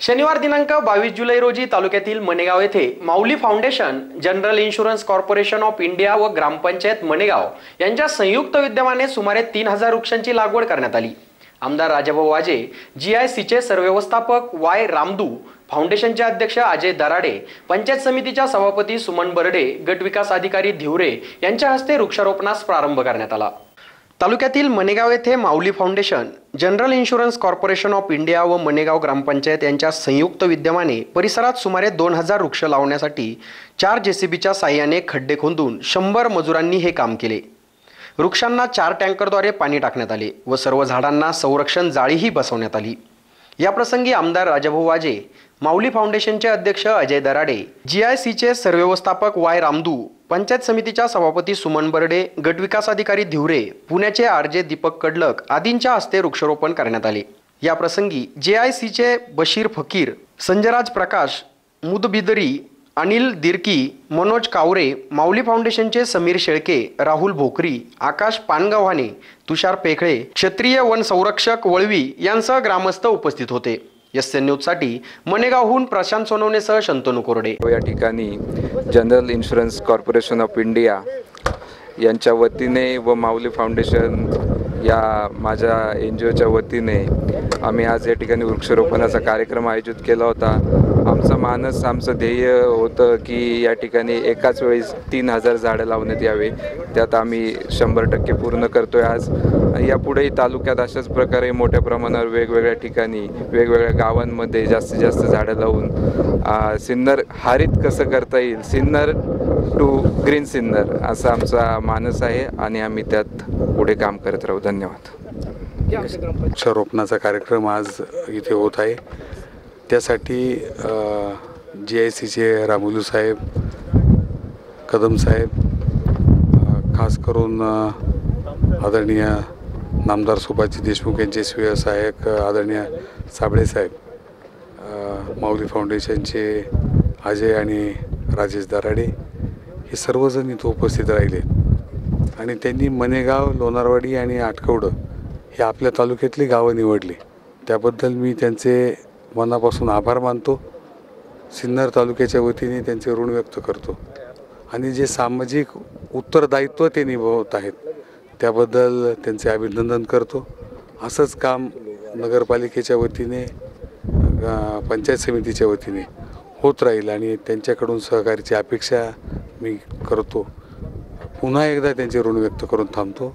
शनिवार दिनांक बावीस जुलै रोजी तालुक्यातील मनेगाव येथे माऊली foundation general insurance corporation of India व ग्रामपंचायत मनेगाव यांच्या संयुक्त विद्यमाने सुमारे तीन हजार वृक्षांची लागवड करण्यात आली. आमदार राजाभाऊ वाजे जी आय सीचे सरव्यवस्थापक वाय रामदू फाउंडेशनचे अध्यक्ष अजय दराडे पंचायत समितीच्या सभापती सुमन बर्डे गटविकास अधिकारी धिवरे यांच्या हस्ते वृक्षारोपणास प्रारंभ करण्यात आला. तालुक्यातील मनेगाव येथे माऊली foundation general insurance corporation of India व मनेगाव ग्रामपंचायत यांच्या संयुक्त विद्यमाने परिसरात सुमारे दोन हजार वृक्ष लावण्यासाठी चार जेसीबीच्या साह्याने खड्डे खोदून शंभर मजुरांनी हे काम केले. वृक्षांना चार टँकरद्वारे पाणी टाकण्यात आले व सर्व झाडांना संरक्षण जाळीही बसवण्यात आली. या प्रसंगी आमदार राजाभाऊ वाजे माऊली फाउंडेशनचे अध्यक्ष अजय दराडे जी आय सीचे सरव्यवस्थापक वाय रामदू पंचायत समितीच्या सभापती सुमन बर्डे गटविकास अधिकारी धिवरे पुण्याचे आर जे दीपक कडलक आदींच्या हस्ते वृक्षारोपण करण्यात आले. या प्रसंगी जे आय सीचे बशीर फकीर संजयराज प्रकाश मुदबिदरी अनिल दिरकी मनोज कावरे माऊली फाउंडेशनचे समीर शेळके राहुल भोकरी आकाश पानगव्हाणे तुषार पेखळे क्षत्रिय वन संरक्षक वळवी यांसह ग्रामस्थ उपस्थित होते. एस एन न्यूजसाठी मनेगावहून प्रशांत सोनवणेसह शंतनू कोरडे. या ठिकाणी general insurance corporation of India यांच्या वतीने व माऊली फाउंडेशन या माझ्या एन जी ओच्या वतीने आम्ही आज या ठिकाणी वृक्षारोपणाचा कार्यक्रम आयोजित केला होता. आमचा मानस आमचं ध्येय होतं की या ठिकाणी एकाच वेळेस तीन हजार झाडं लावण्यात यावे. त्यात आम्ही शंभर टक्के पूर्ण करतोय आज. आणि यापुढेही तालुक्यात अशाच प्रकारे मोठ्या प्रमाणावर वेगवेगळ्या ठिकाणी वेगवेगळ्या गावांमध्ये जास्तीत जास्त झाडं लावून सिन्नर हरित कसं करता येईल? सिन्नर टू ग्रीन सिन्नर असा आमचा मानस आहे आणि आम्ही त्यात पुढे काम करत राहू. धन्यवाद. वृक्षारोपणाचा कार्यक्रम आज इथे होत आहे. त्यासाठी जी आय सीचे रामुलू साहेब कदम साहेब खास करून आदरणीय नामदार सुभाषजी देशमुख यांचे स्वीय सहाय्यक आदरणीय साबळे साहेब अ, माऊली फाउंडेशनचे अजय आणि राजेश दराडे हे सर्वजण इथं उपस्थित राहिले. आणि त्यांनी मनेगाव लोणारवाडी आणि आटकवडं हे आपल्या तालुक्यातली गावं निवडली. त्याबद्दल मी त्यांचे मनापासून आभार मानतो. सिन्नर तालुक्याच्या वतीने त्यांचे ऋण व्यक्त करतो. आणि जे सामाजिक उत्तरदायित्व ते निभावत आहेत त्याबद्दल त्यांचे अभिनंदन करतो. असंच काम नगरपालिकेच्या वतीने पंचायत समितीच्या वतीने होत राहील आणि त्यांच्याकडून सहकार्याची अपेक्षा मी करतो. पुन्हा एकदा त्यांचे ऋण व्यक्त करून थांबतो.